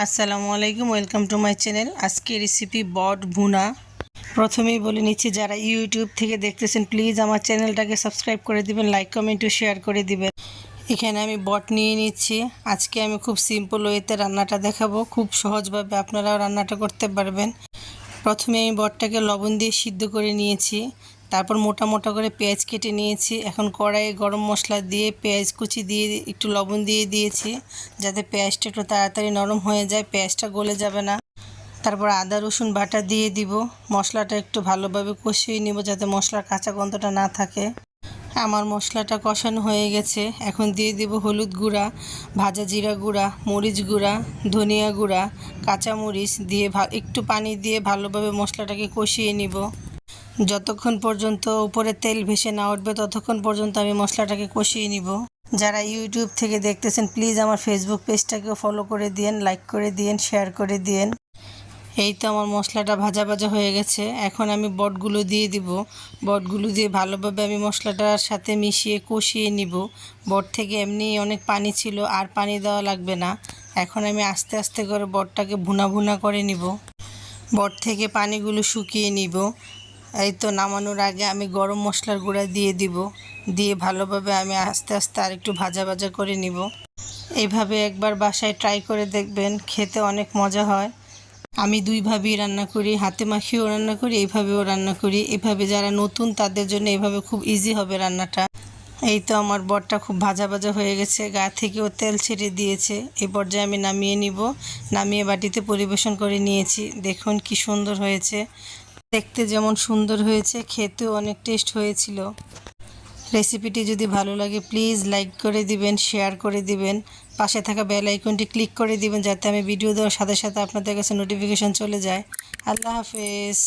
আসসালামু আলাইকুম, welcome to my channel. আজকে রেসিপি বট ভুনা। প্রথমেই বলে নিচ্ছি, যারা ইউটিউব থেকে দেখতেছেন প্লিজ আমার চ্যানেলটাকে সাবস্ক্রাইব করে দিবেন লাইক কমেন্ট শেয়ার করে দিবেন। এখানে আমি বট নিয়ে নিচ্ছি। আজকে আমি খুব সিম্পল ওয়েতে রান্নাটা দেখাবো। খুব সহজভাবে আপনারাও রান্নাটা করতে পারবেন। প্রথমে আমি বটটাকে লবণ দিয়ে সিদ্ধ করে নিয়েছি। তারপর মোটা মোটা করে পেঁয়াজ কেটে নিয়েছি। এখন কড়াইয়ে গরম মশলা দিয়ে পেঁয়াজ কুচি দিয়ে একটু লবণ দিয়ে দিয়েছি যাতে পেঁয়াজটা একটু তাড়াতাড়ি নরম হয়ে যায়, পেঁয়াজটা গলে যাবে না। তারপর আদা, রসুন, বাটা দিয়ে দিব। মশলাটা একটু ভালোভাবে কষিয়ে নিব যাতে মশলার কাঁচা গন্ধটা না থাকে। আমার মশলাটা কষানো হয়ে গেছে। এখন দিয়ে দিব হলুদ গুঁড়া, ভাজা জিরা গুঁড়া, মরিচ গুঁড়া, ধনিয়া গুঁড়া কাঁচা মরিচ দিয়ে একটু পানি দিয়ে ভালোভাবে মশলাটাকে কষিয়ে নিব। যতক্ষণ পর্যন্ত উপরে তেল ভেসে না উঠবে, ততক্ষণ পর্যন্ত আমি মশলাটাকে কষিয়ে নিব। যারা ইউটিউব থেকে দেখতেছেন, প্লিজ আমার ফেসবুক পেজটাকেও ফলো করে দিয়েন, লাইক করে দিয়েন, শেয়ার করে দিয়েন। এই তো আমার মশলাটা ভাজা ভাজা হয়ে গেছে। এখন আমি বটগুলো দিয়ে দিব। বটগুলো দিয়ে ভালোভাবে আমি মশলাটার সাথে মিশিয়ে কষিয়ে নিব। বট থেকে এমনি অনেক পানি ছিল, আর পানি দেওয়া লাগবে না। এখন আমি আস্তে আস্তে করে বটটাকে ভুনা ভুনা করে নিব। বট থেকে পানিগুলো শুকিয়ে নিব। এই তো নামানোর আগে আমি গরম মশলার গুঁড়া দিয়ে দিব। দিয়ে ভালোভাবে আমি আস্তে আস্তে আরেকটু ভাজা ভাজা করে নিব। এইভাবে একবার বাসায় ট্রাই করে দেখবেন, খেতে অনেক মজা হয়। আমি দুইভাবেই রান্না করি, হাতে মাখিয়েও রান্না করি, এইভাবেও রান্না করি। এভাবে যারা নতুন, তাদের জন্য এভাবে খুব ইজি হবে রান্নাটা। এই তো আমার বটটা খুব ভাজা ভাজা হয়ে গেছে, গা থেকেও তেল ছেড়ে দিয়েছে। এই পর্যায়ে আমি নামিয়ে নিব। নামিয়ে বাটিতে পরিবেশন করে নিয়েছি। দেখুন কি সুন্দর হয়েছে। দেখতে যেমন সুন্দর হয়েছে, খেতেও অনেক টেস্ট হয়েছিল। রেসিপিটি যদি ভালো লাগে প্লিজ লাইক করে দিবেন শেয়ার করে দিবেন। পাশে থাকা বেল আইকনটি ক্লিক করে দিবেন, যাতে আমি ভিডিও দেওয়ার সাথে সাথে আপনাদের কাছে নোটিফিকেশন চলে যায়। আল্লাহ হাফেজ।